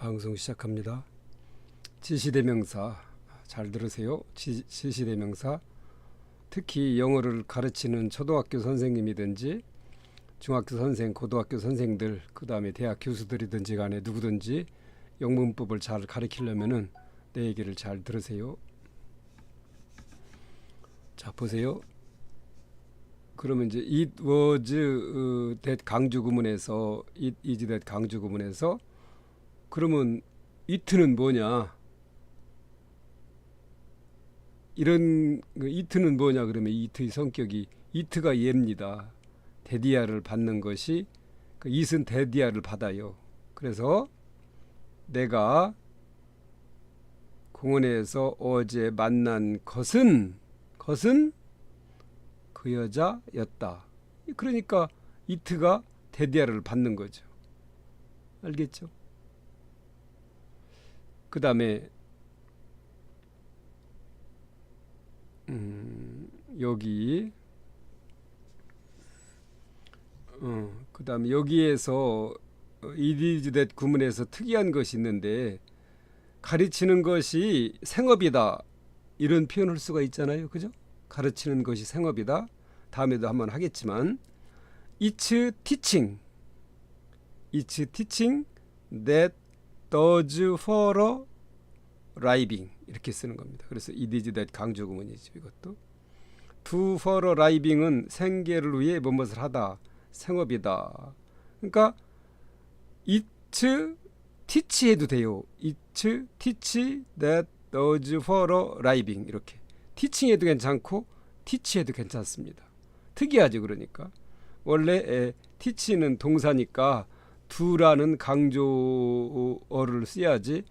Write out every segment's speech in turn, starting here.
방송 시작합니다. 지시대명사 잘 들으세요. 지, 지시대명사 특히 영어를 가르치는 초등학교 선생님이든지 중학교 선생, 고등학교 선생들, 그 다음에 대학 교수들이든지 간에 누구든지 영문법을 잘 가르치려면은 내 얘기를 잘 들으세요. 자 보세요. 그러면 이제 it was 어, that 강주 구문에서 it is that 강주 구문에서 그러면 it는 뭐냐? 이런 그 it는 뭐냐 그러면 it의 성격이 it가 얘입니다. 데디아를 받는 것이 그 it은 데디아를 받아요. 그래서 내가 공원에서 어제 만난 것은 것은 그 여자였다. 그러니까 이트가 데디아를 받는 거죠. 알겠죠? 그 다음에 음, 여기 어, 그 다음에 여기에서 이디즈댓 구문에서 특이한 것이 있는데 가르치는 것이 생업이다 이런 표현을 수가 있잖아요, 그죠? 가르치는 것이 생업이다. 다음에도 한번 하겠지만 it's teaching, it's teaching that does for a living 이렇게 쓰는 겁니다. 그래서 it is that 강조 구문이죠, 이것도. do for a living은 생계를 위해 무엇을 하다, 생업이다. 그러니까 it teach 해도 돼요. it teach that does for a living 이렇게 teaching 해도 괜찮고 teach 해도 괜찮습니다. 특이하죠 그러니까 원래 에, teach는 동사니까 do라는 강조어를 써야지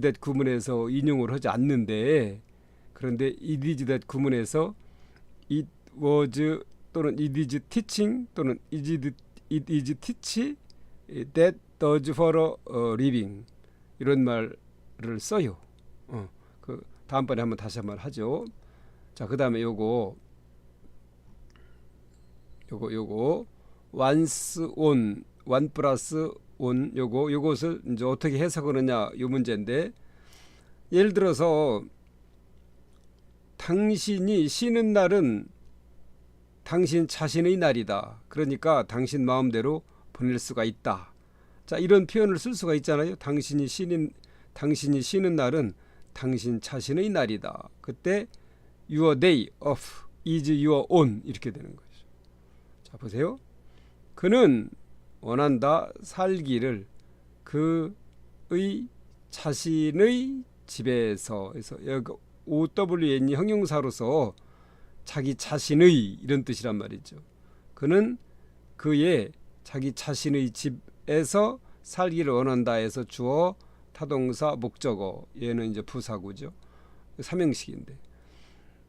that 구문에서 인용을 하지 않는데 그런데 that 구문에서 it was 또는 it is teaching 또는 it is, it is teach that does for a living 이런 말을 써요. 어, 그 다음번에 한번 다시 한번 하죠. 자, 그다음에 요거 요거 요거 once on one 플러스 on 요거 요것을 이제 어떻게 해석하느냐 요 문제인데 예를 들어서 당신이 쉬는 날은 당신 자신의 날이다. 그러니까 당신 마음대로 보낼 수가 있다. 자, 이런 표현을 쓸 수가 있잖아요. 당신이 쉬는 당신이 쉬는 날은 당신 자신의 날이다. 그때 your day off is your own 이렇게 되는 거죠. 자, 보세요. 그는 원한다 살기를 그의 자신의 집에서 해서 여기 OWN이 형용사로서 자기 자신의 이런 뜻이란 말이죠. 그는 그의 자기 자신의 집에서 살기를 원한다 해서 주어 타동사 목적어 얘는 이제 부사구죠. 삼형식인데.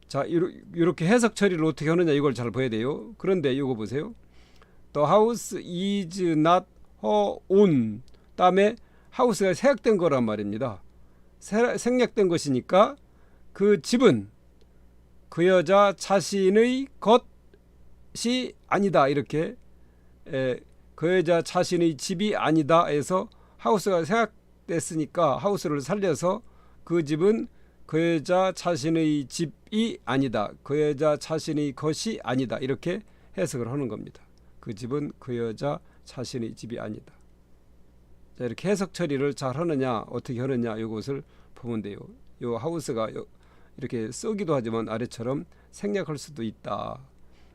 자, 이렇게 해석 처리를 어떻게 하느냐 이걸 잘 봐야 돼요. 그런데 이거 보세요. The house. 다음에 하우스가 생략된 거란 말입니다. 생략된 것이니까 그 집은 그 여자 자신의 것이 아니다 이렇게 에, 그 여자 자신의 집이 아니다 해서 하우스가 생각됐으니까 하우스를 살려서 그 집은 그 여자 자신의 집이 아니다 그 여자 자신의 것이 아니다 이렇게 해석을 하는 겁니다. 그 집은 그 여자 자신의 집이 아니다. 자, 이렇게 해석 처리를 잘 하느냐 어떻게 하느냐 이것을 보면 돼요. 요 하우스가 요, 이렇게 쓰기도 하지만 아래처럼 생략할 수도 있다.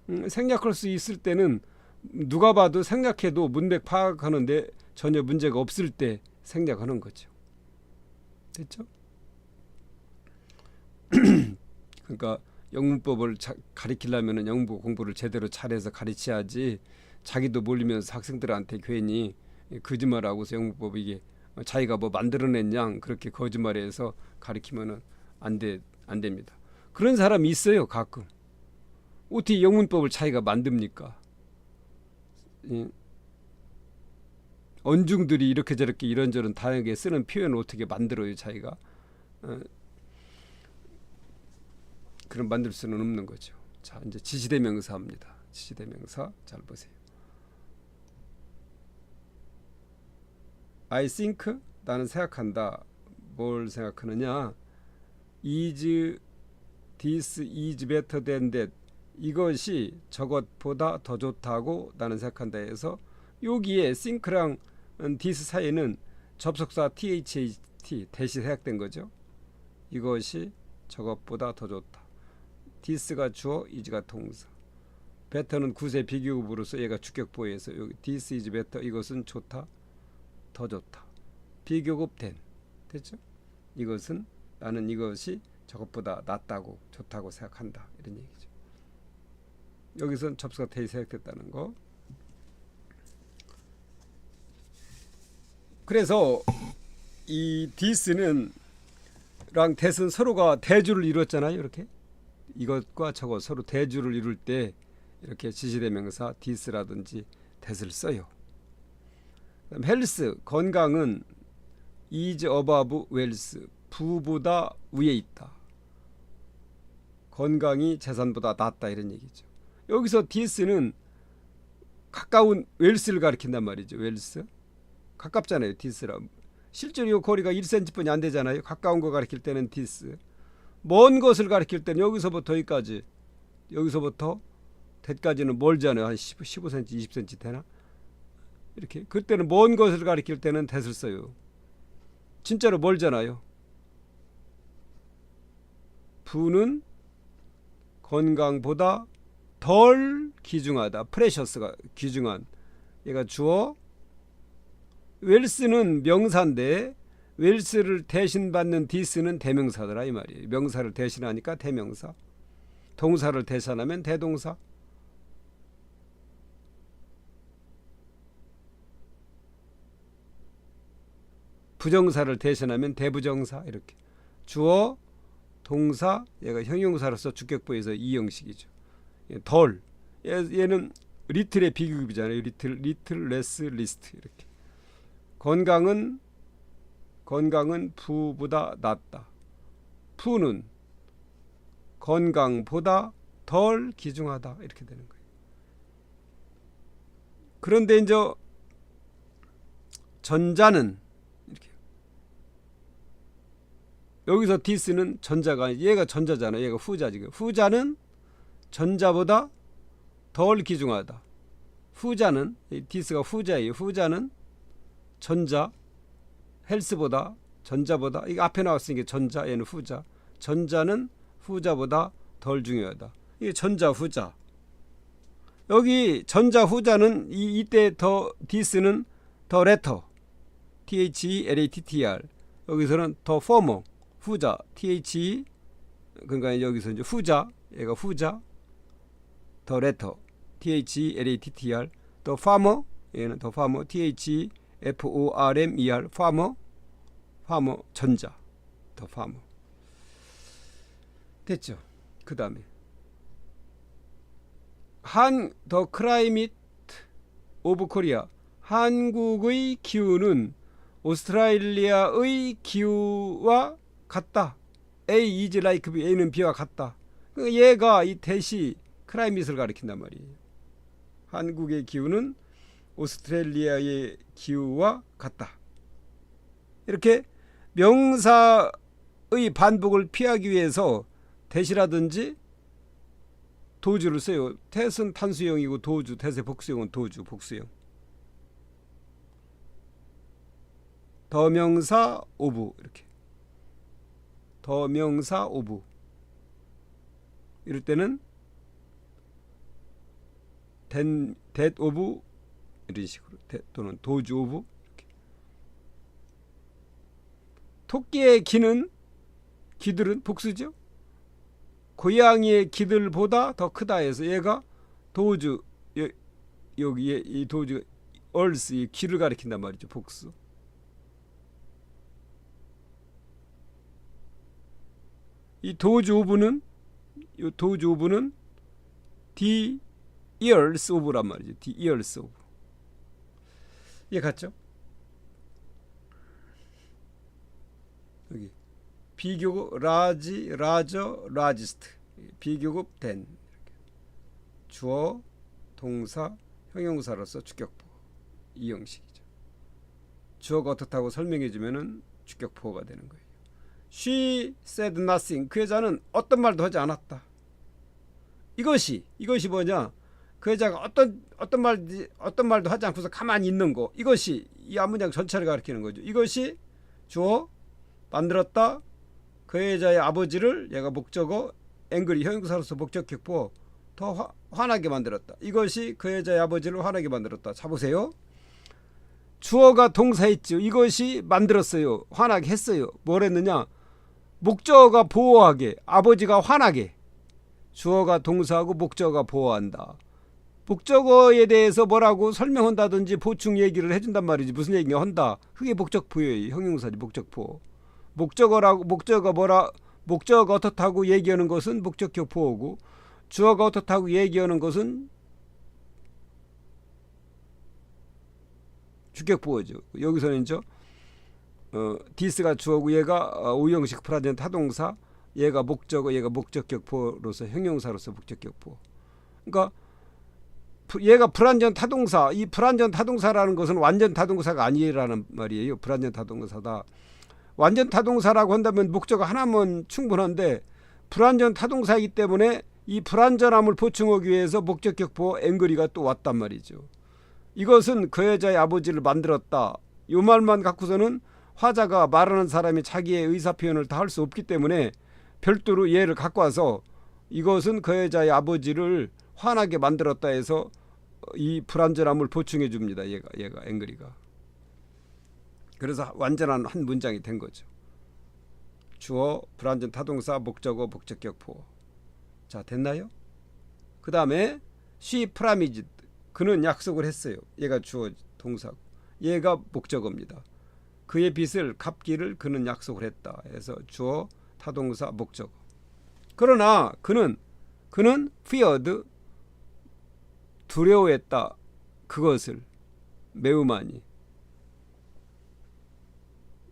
음, 생략할 수 있을 때는 누가 봐도 생략해도 문맥 파악하는데 전혀 문제가 없을 때 생략하는 거죠. 됐죠? 그러니까 영문법을 자, 가리키려면 영문법 공부를 제대로 잘해서 가르쳐야지 자기도 몰리면서 학생들한테 괜히 거짓말하고서 영문법 이게 자기가 뭐 만들어낸 양 그렇게 거짓말해서 가리키면은 안 돼, 안 됩니다. 그런 사람이 있어요, 가끔. 어떻게 영문법을 자기가 만듭니까? 예. 언중들이 이렇게 저렇게 이런저런 다양하게 쓰는 표현을 어떻게 만들어요, 자기가? 어, 그럼 만들 수는 없는 거죠. 자, 이제 지시대명사입니다. 지시대명사 잘 보세요. I think 나는 생각한다. 뭘 생각하느냐? is this is better than that. 이것이 저것보다 더 좋다고 나는 생각한다 해서 여기에 think랑 this 사이에는 접속사 that 대시 생략된 거죠. 이것이 저것보다 더 좋다. this가 주어, is가 동사. better는 구세 비교급으로서 얘가 주격보에서 여기 this is better 이것은 좋다, 더 좋다. 비교급 된 됐죠? 이것은 나는 이것이 저것보다 낫다고 좋다고 생각한다 이런 얘기죠. 여기선 접수가 대이 생략됐다는 거. 그래서 이 this는 랑 that은 서로가 대주를 이뤘잖아요. 이렇게 이것과 저것 서로 대주를 이룰 때 이렇게 지시대명사 this라든지 that을 써요. 헬스 건강은 is above wealth 부보다 위에 있다. 건강이 재산보다 낫다 이런 얘기죠. 여기서 this는 가까운 웰스를 가리킨단 말이죠. 웰스 가깝잖아요. this라 실제로 이 거리가 1cm뿐이 안 되잖아요. 가까운 거 가리킬 때는 this먼 것을 가리킬 때는 여기서부터 여기까지 여기서부터 대까지는 멀잖아요. 한 10, 15cm, 20cm 되나? 이렇게 그때는 먼 것을 가리킬 때는 that을 써요. 진짜로 멀잖아요. 부는 건강보다 덜 귀중하다. 프레셔스가 귀중한. 얘가 주어. 웰스는 명사인데 웰스를 대신받는 디스는 대명사더라 이 말이에요. 명사를 대신하니까 대명사. 동사를 대신하면 대동사. 부정사를 대신하면 대부정사 이렇게 주어 동사 얘가 형용사로서 주격부에서 이 형식이죠. 예, 덜 얘, 얘는 리틀의 비교급이잖아요. 리틀 리틀 레스 리스트 이렇게 건강은 건강은 부보다 낫다. 부는 건강보다 덜 귀중하다 이렇게 되는 거예요. 그런데 이제 전자는 이렇게 여기서 디스는 전자가 얘가 전자잖아. 얘가 후자 지금. 후자는 전자보다 덜 귀중하다. 후자는 이 디스가 후자예요. 후자는 전자 헬스보다 전자보다 이거 앞에 나왔으니까 전자 얘는 후자. 전자는 후자보다 덜 중요하다. 이게 전자 후자. 여기 전자 후자는 이 이때 더 디스는 더 레터 T H E L A T T R 여기서는 더 former 후자 T H E 그러니까 여기서 이제 후자 얘가 후자 더 레터 T H E L A T T R 더 farmer 얘는 더 farmer T H E farmer farmer 전자 더 farmer 됐죠? 그 다음에. 한더 클라이밋 오브 코리아. 한국의 기후는 오스트레일리아의 기후와 같다. A is like B, A는 B와 같다. 그 얘가 이 대시 클라이밋을 가리킨단 말이에요. 한국의 기후는 오스트레일리아의 기후와 같다. 이렇게 명사의 반복을 피하기 위해서 대시라든지 도주를 써요. 태은 탄수형이고 도주, 태세 복수형은 도주, 복수형. 더명사 오브 이렇게. 더 명사 오브. 이럴 때는 된, that 오브 이런 식으로 또는 도주 오브 이렇게. 토끼의 기는 기들은 복수죠. 고양이의 기들보다 더 크다 해서 얘가 도주 여, 여기에 이 도주 얼스 이 귀를 가리킨단 말이죠 복수 이 오브는 이 오브는 the ears of란 말이죠. the ears of. 이해 갔죠? 여기. 비교급 라지, 라저, 라지스트. 비교급 된 주어, 동사, 형용사로서 주격부 이 형식이죠. 주어가 어떻다고 설명해 주면은 주격 보호가 되는 거예요. She said nothing. 그 여자는 어떤 말도 하지 않았다. 이것이 이것이 뭐냐? 그 여자가 어떤 어떤 말 어떤 말도 하지 않고서 가만히 있는 거. 이것이 이 앞문장 전체를 가리키는 거죠. 이것이 주어 만들었다. 그 여자의 아버지를 얘가 목적어 앵글이 형용사로서 목적 격보 더 화, 화나게 만들었다. 이것이 그 여자의 아버지를 화나게 만들었다. 자 보세요. 주어가 동사했죠. 이것이 만들었어요. 화나게 했어요. 뭘 했느냐? 목적어가 보호하게, 아버지가 화나게. 주어가 동사하고 목적어가 보호한다. 목적어에 대해서 뭐라고 설명한다든지 보충 얘기를 해준단 말이지. 무슨 얘기냐 한다. 그게 목적보호예요. 형용사지 목적 보호. 목적어라고 목적어가 뭐라 목적어가 어떻다고 얘기하는 것은 목적격 보호고 주어가 어떻다고 얘기하는 것은 주격 보호죠. 여기서는 저 어, 디스가 주어고 얘가 어, 오형식 프라젠 타동사, 얘가 목적어, 얘가 목적격 보호로서 형용사로서 목적격 보호. 그러니까 부- 얘가 불완전 타동사, 이 불완전 타동사라는 것은 완전 타동사가 아니라는 말이에요. 불완전 타동사다. 완전 타동사라고 한다면 목적어 하나면 충분한데 불완전 타동사이기 때문에 이 불완전함을 보충하기 위해서 목적격 보호 앵글이가 또 왔단 말이죠. 이것은 그 여자의 아버지를 만들었다. 이 말만 갖고서는 화자가 말하는 사람이 자기의 의사 표현을 다 할 수 없기 때문에 별도로 얘를 갖고 와서 이것은 그 여자의 아버지를 화나게 만들었다 해서 이 불완전함을 보충해 줍니다. 얘가 얘가 앵글이가. 그래서 완전한 한 문장이 된 거죠. 주어 불완전 타동사 목적어 목적격 보호. 자 됐나요? 그 다음에 she promised 그는 약속을 했어요. 얘가 주어 동사고 얘가 목적어입니다. 그의 빚을 갚기를 그는 약속을 했다. 해서 주어 타동사 목적어. 그러나 그는 그는 feared 두려워했다. 그것을 매우 많이.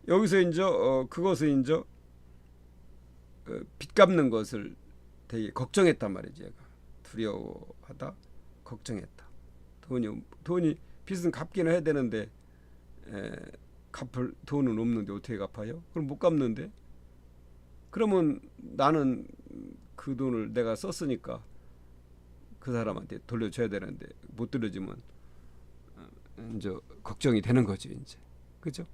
여기서 이제 어, 그것을 이제 어, 빚 갚는 것을 되게 걱정했단 말이지 얘가 두려워하다 걱정했다 돈이 돈이 빚은 갚기는 해야 되는데 에, 갚을 돈은 없는데 어떻게 갚아요? 그럼 못 갚는데 그러면 나는 그 돈을 내가 썼으니까 그 사람한테 돌려줘야 되는데 못 돌려주면 어, 이제 걱정이 되는 거죠 이제 그죠?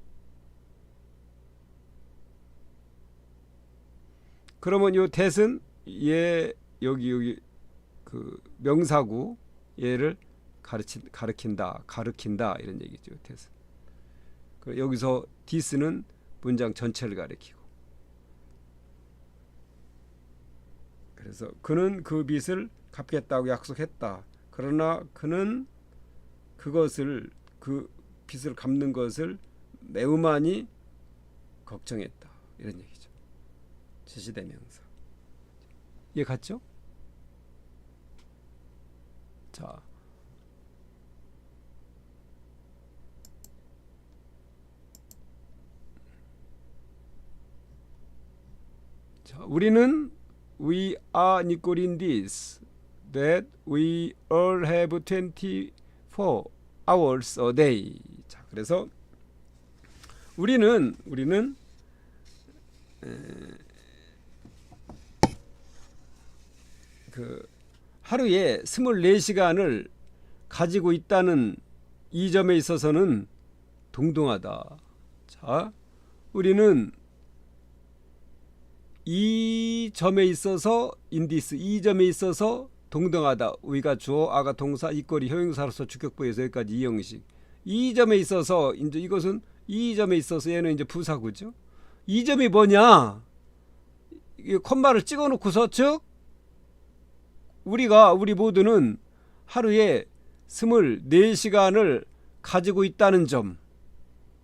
그러면 요 대은 얘 여기 여기 그 명사구 얘를 가르친 가르킨다 가르킨다 이런 얘기죠 대은 그 여기서 디스는 문장 전체를 가리키고 그래서 그는 그 빚을 갚겠다고 약속했다 그러나 그는 그것을 그 빚을 갚는 것을 매우 많이 걱정했다 이런 얘기죠. 지시대명사. 이해 갔죠? 자. 자, 우리는 we are Nicorin this that we all have 24 hours a day. 자, 그래서 우리는 우리는 그 하루에 24시간을 가지고 있다는 이 점에 있어서는 동등하다. 자, 우리는 이 점에 있어서 인디스 이 점에 있어서 동등하다. 우리가 주어 아가 동사 이꼬리 효용사로서 주격부에서 여기까지 이 형식. 이 점에 있어서 이제 이것은 이 점에 있어서 얘는 이제 부사구죠. 이 점이 뭐냐? 이 콤마를 찍어 놓고서 즉 우리가 우리 모두는 하루에 24시간을 가지고 있다는 점.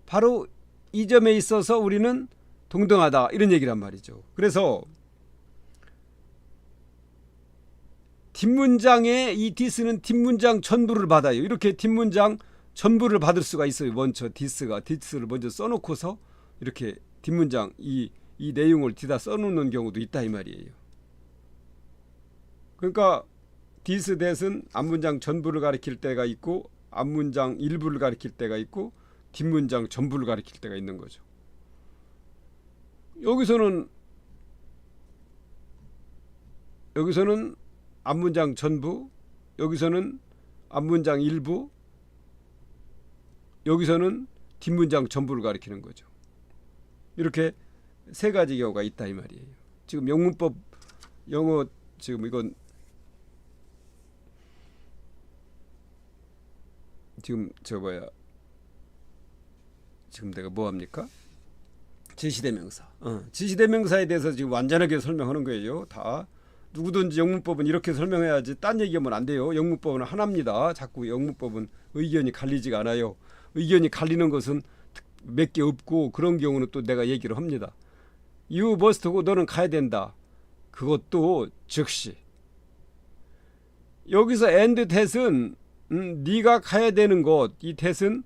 바로 이 점에 있어서 우리는 동등하다. 이런 얘기란 말이죠. 그래서 뒷문장에 이 디스는 뒷문장 전부를 받아요. 이렇게 뒷문장 전부를 받을 수가 있어요. 먼저 디스가 디스를 먼저 써놓고서 이렇게 뒷문장 이, 이 내용을 뒤다 써놓는 경우도 있다 이 말이에요. 그러니까 디스 댓은 앞문장 전부를 가리킬 때가 있고 앞문장 일부를 가리킬 때가 있고 뒷문장 전부를 가리킬 때가 있는 거죠. 여기서는 여기서는 앞문장 전부, 여기서는 앞문장 일부, 여기서는 뒷문장 전부를 가리키는 거죠. 이렇게 세 가지 경우가 있다 이 말이에요. 지금 영문법 영어 지금 이건 지금 저 뭐야 지금 내가 뭐 합니까? 지시대명사. 어, 지시대명사에 대해서 지금 완전하게 설명하는 거예요. 다 누구든지 영문법은 이렇게 설명해야지 딴 얘기하면 안 돼요. 영문법은 하나입니다. 자꾸 영문법은 의견이 갈리지가 않아요. 의견이 갈리는 것은 몇 개 없고 그런 경우는 또 내가 얘기를 합니다. Must고 너는 가야 된다. 그것도 즉시. 여기서 and that은 음, 네가 가야 되는 것, 이 that은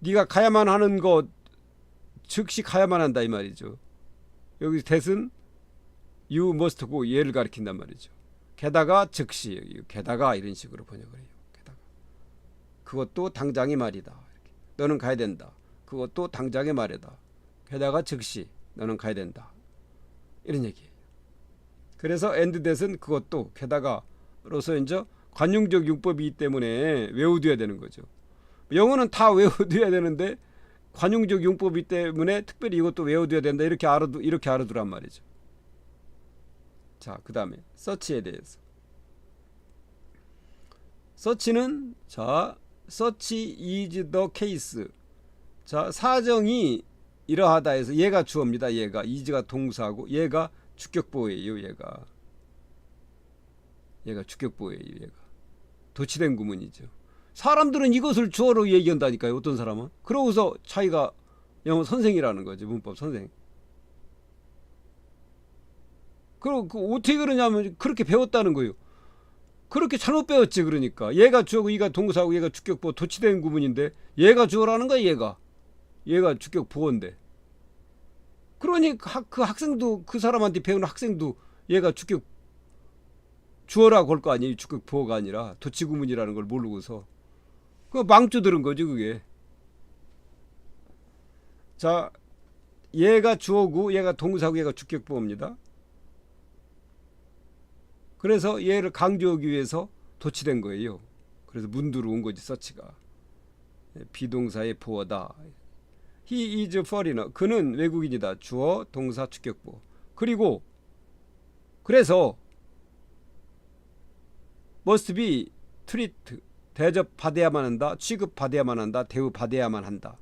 네가 가야만 하는 것 즉시 가야만 한다 이 말이죠. 여기 that은 you must고 얘를 가리킨단 말이죠. 게다가 즉시, 게다가 이런 식으로 번역을 해요. 게다가 그것도 당장의 말이다. 이렇게. 너는 가야 된다. 그것도 당장의 말이다. 게다가 즉시 너는 가야 된다. 이런 얘기예요. 그래서 and that은 그것도 게다가로서 이제 관용적 용법이기 때문에 외워둬야 되는 거죠. 영어는 다 외워둬야 되는데 관용적 용법이기 때문에 특별히 이것도 외워둬야 된다 이렇게 알아두 이렇게 알아두란 말이죠. 자, 그다음에 서치에 대해서. 서치는 자, 서치 is the case. 자, 사정이 이러하다 해서 얘가 주어입니다. 얘가 is가 동사고 얘가 주격보예요. 얘가 얘가 주격보예요. 얘가 도치된 구문이죠. 사람들은 이것을 주어로 얘기한다니까요. 어떤 사람은 그러고서 차이가 영어 선생이라는 거죠. 문법 선생. 그럼 그 어떻게 그러냐면 그렇게 배웠다는 거예요. 그렇게 잘못 배웠지 그러니까 얘가 주어고 얘가 동사고 얘가 주격보 도치된 구문인데 얘가 주어라는 거야 얘가 얘가 주격 보어인데 그러니 그, 학, 그 학생도 그 사람한테 배우는 학생도 얘가 주격 주어라고 할 거 아니에요 주격 보어가 아니라 도치 구문이라는 걸 모르고서 그 망조 들은 거지 그게 자 얘가 주어고 얘가 동사고 얘가 주격 보어입니다 그래서 얘를 강조하기 위해서 도치된 거예요. 그래서 문두로 온 거지 서치가 비동사의 보어다. He is foreigner. 그는 외국인이다. 주어, 동사, 주격보. 그리고 그래서 must be treat 대접 받아야만 한다. 취급 받아야만 한다. 대우 받아야만 한다.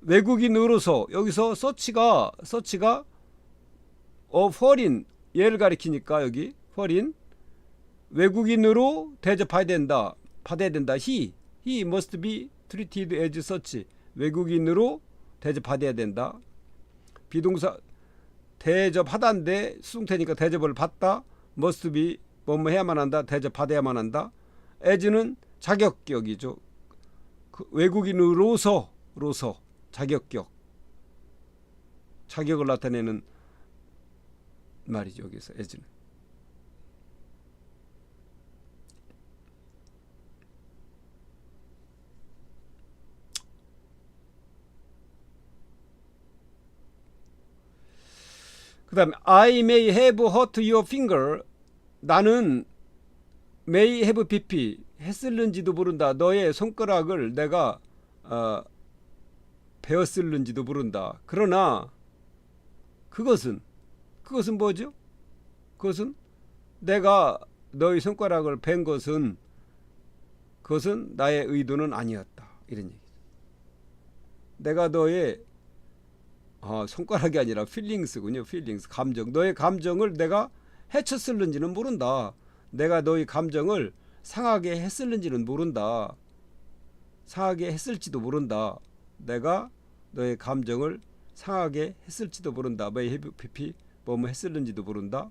외국인으로서 여기서 서치가 서치가 어 foreign 얘를 가리키니까 여기 foreign 외국인으로 대접해야 된다. 받아야 된다. he he must be treated as such. 외국인으로 대접받아야 된다. 비동사 대접하다인데 수동태니까 대접을 받다. must be 뭐뭐 해야만 한다. 대접받아야만 한다. As는 자격격이죠. 그 외국인으로서 로서 자격격 자격을 나타내는 말이죠. 여기서 as는 그 다음에 I may have hurt your finger. 나는 may have pp 했을는지도 모른다. 너의 손가락을 내가 어, 베었을는지도 모른다. 그러나 그것은 그것은 뭐죠? 그것은 내가 너의 손가락을 벤 것은 그것은 나의 의도는 아니었다. 이런 얘기죠. 내가 너의 아, 손가락이 아니라 필링스군요. 필링스 감정. 너의 감정을 내가 해쳤을는지는 모른다. 내가 너의 감정을 상하게 했을는지는 모른다. 상하게 했을지도 모른다. 내가 너의 감정을 상하게 했을지도 모른다. 뭐 해피 뭐뭐 했을는지도 모른다.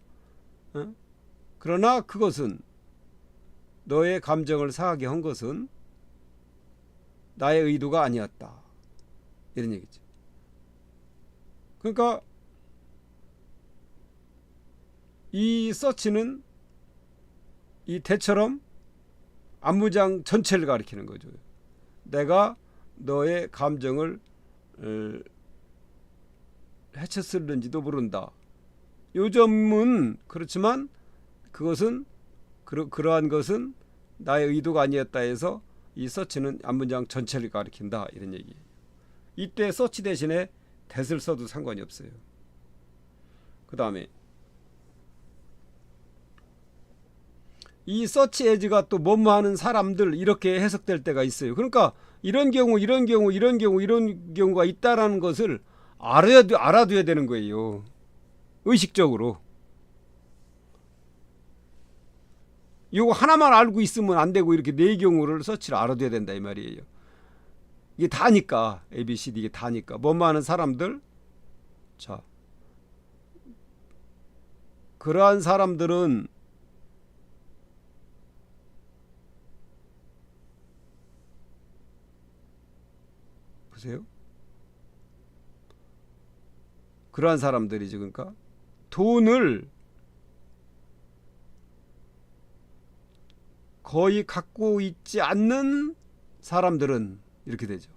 어? 그러나 그것은 너의 감정을 상하게 한 것은 나의 의도가 아니었다. 이런 얘기죠. 그러니까 이 서치는 이 대처럼 안무장 전체를 가리키는 거죠. 내가 너의 감정을 어, 해쳤을는지도 모른다. 요점은 그렇지만 그것은 그러, 그러한 것은 나의 의도가 아니었다 해서 이 서치는 앞문장 전체를 가리킨다 이런 얘기예요. 이때 서치 대신에 that을 써도 상관이 없어요. 그 다음에 이 서치 에즈가 또 뭐뭐 하는 사람들 이렇게 해석될 때가 있어요. 그러니까 이런 경우 이런 경우 이런 경우 이런 경우가 있다라는 것을 알아야 알아둬야 되는 거예요. 의식적으로. 이거 하나만 알고 있으면 안 되고 이렇게 네 경우를 서치를 알아둬야 된다 이 말이에요. 이게 다니까 A, B, C, D 이게 다니까 뭐뭐 하는 사람들 자 그러한 사람들은 보세요. 그러한 사람들이지 그러니까 돈을 거의 갖고 있지 않는 사람들은 이렇게 되죠.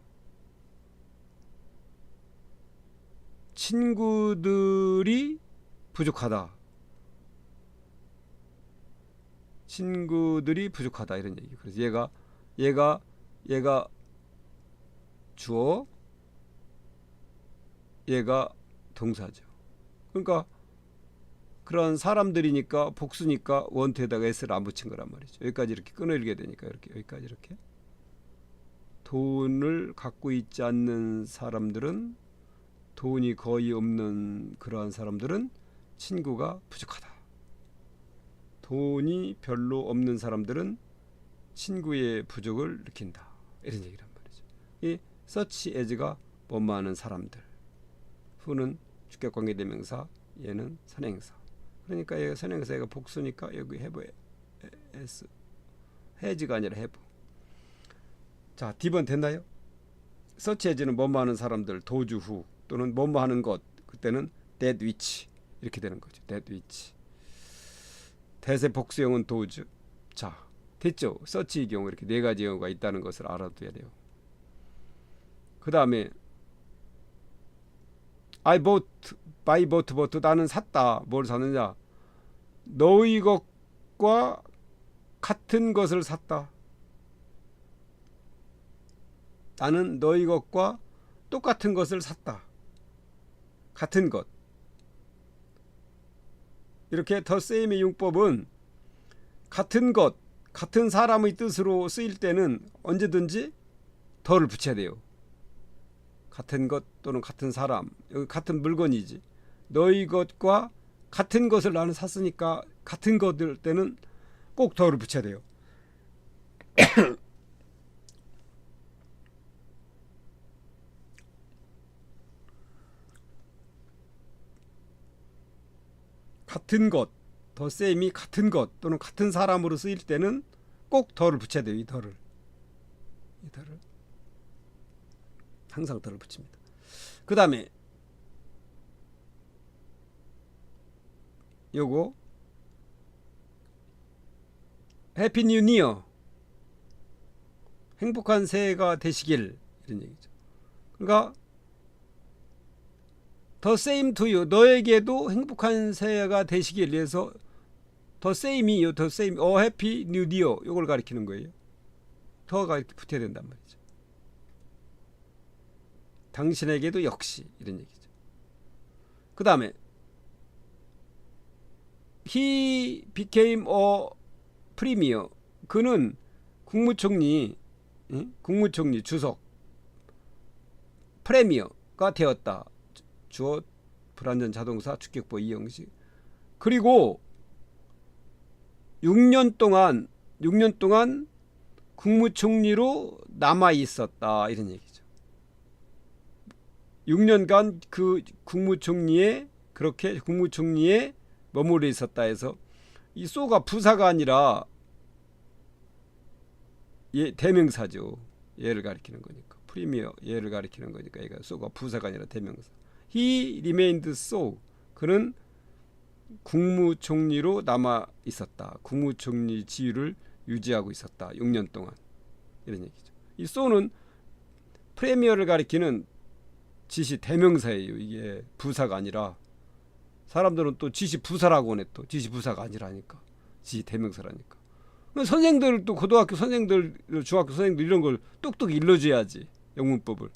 친구들이 부족하다. 친구들이 부족하다 이런 얘기. 그래서 얘가 얘가 얘가 주어 얘가 동사죠. 그러니까 그런 사람들이니까 복수니까 원투에다가 s를 안 붙인 거란 말이죠. 여기까지 이렇게 끊어일게 되니까 이렇게 여기까지 이렇게 돈을 갖고 있지 않는 사람들은 돈이 거의 없는 그러한 사람들은 친구가 부족하다. 돈이 별로 없는 사람들은 친구의 부족을 느낀다. 이런 얘기란 말이죠. 이 such as가 뭐뭐하는 사람들. 후는 주격 관계 대명사, 얘는 선행사. 그러니까 얘가 선행사 얘가 복수니까 여기 have s has가 아니라 have. 자, D번 됐나요? 서치 해지는 뭐뭐 하는 사람들 도주 후 또는 뭐뭐 하는 것 그때는 that which 이렇게 되는 거죠. that which. 대세 복수형은 도주. 자, 됐죠? 서치의 경우 이렇게 네 가지 경우가 있다는 것을 알아둬야 돼요. 그 다음에 I bought, buy bought, bought 나는 샀다. 뭘 샀느냐? 너희 것과 같은 것을 샀다. 나는 너희 것과 똑같은 것을 샀다. 같은 것. 이렇게 더 세임의 용법은 같은 것, 같은 사람의 뜻으로 쓰일 때는 언제든지 더를 붙여야 돼요. 같은 것 또는 같은 사람, 같은 물건이지. 너희 것과 같은 것을 나는 샀으니까 같은 것들 때는 꼭 더를 붙여야 돼요. 같은 것, 더 셈이 같은 것 또는 같은 사람으로 쓰일 때는 꼭 더를 붙여야 돼요. 이 더를. 이 더를. 항상 더를 붙입니다. 그 다음에 요거 해피 뉴 니어 행복한 새해가 되시길 이런 얘기죠. 그러니까 더 to you 너에게도 행복한 새해가 되시길 위해서 더 same이요 더 same 어 해피 뉴 니어 요걸 가리키는 거예요. 더가 이렇게 붙어야 된단 말이죠. 당신에게도 역시 이런 얘기죠. 그 다음에 he became a premier 그는 국무총리 응? 국무총리 주석 프레미어가 되었다. 주어 불완전 자동사 주격보 이형식 그리고 6년 동안 6년 동안 국무총리로 남아 있었다 이런 얘기죠. 6년간 그 국무총리에 그렇게 국무총리에 머무르 있었다 해서 이 소가 부사가 아니라 예 대명사죠. 얘를 가리키는 거니까 프리미어 얘를 가리키는 거니까 얘가 소가 부사가 아니라 대명사. He remained so. 그는 국무총리로 남아 있었다. 국무총리 지위를 유지하고 있었다. 6년 동안 이런 얘기죠. 이 so는 프레미어를 가리키는 지시 대명사예요. 이게 부사가 아니라 사람들은 또 지시 부사라고 하네 또. 지시 부사가 아니라니까. 지시 대명사라니까. 선생들 또 고등학교 선생들 중학교 선생들 이런 걸 똑똑히 일러줘야지 영문법을.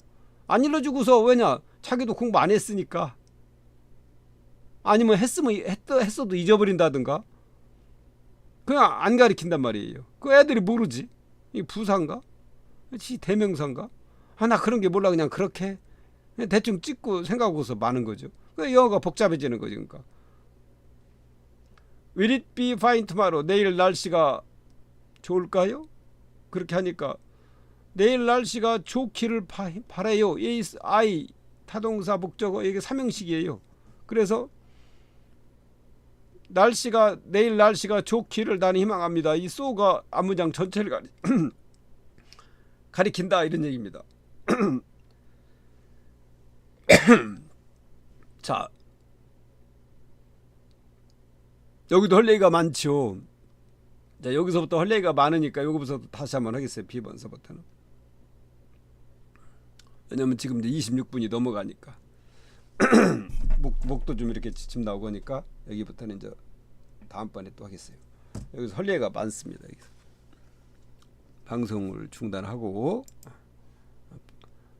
안 일러주고서 왜냐? 자기도 공부 안 했으니까. 아니면 했으면 했, 했어도 잊어버린다든가. 그냥 안 가리킨단 말이에요. 그 애들이 모르지. 이 부사인가? 지 대명사인가? 아 나 그런 게 몰라. 그냥 그렇게 대충 찍고 생각하고서 마는 거죠. 그 영어가 복잡해지는 거죠. 그러니까 Will it be fine tomorrow? 내일 날씨가 좋을까요? 그렇게 하니까 내일 날씨가 좋기를 바, 바래요. is I 타동사 목적어 이게 삼형식이에요. 그래서 날씨가 내일 날씨가 좋기를 나는 희망합니다. 이 so가 앞문장 전체를 가리, 가리킨다 이런 얘기입니다. 자 여기도 할 얘기가 많죠. 자 여기서부터 할 얘기가 많으니까 여기부터 다시 한번 하겠어요. 비번서부터는. 왜냐면 지금 이제 26분이 넘어가니까 목, 목도 좀 이렇게 지침 나오고 하니까 여기부터는 이제 다음번에 또 하겠어요. 여기서 할 얘기가 많습니다. 여기서. 방송을 중단하고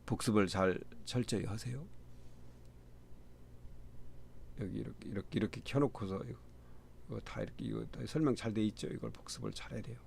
복습을 잘 철저히 하세요. 여기 이렇게 이렇게 이렇게 켜놓고서 이거, 이거 다 이렇게 이거 다 설명 잘 돼 있죠. 이걸 복습을 잘해야 돼요.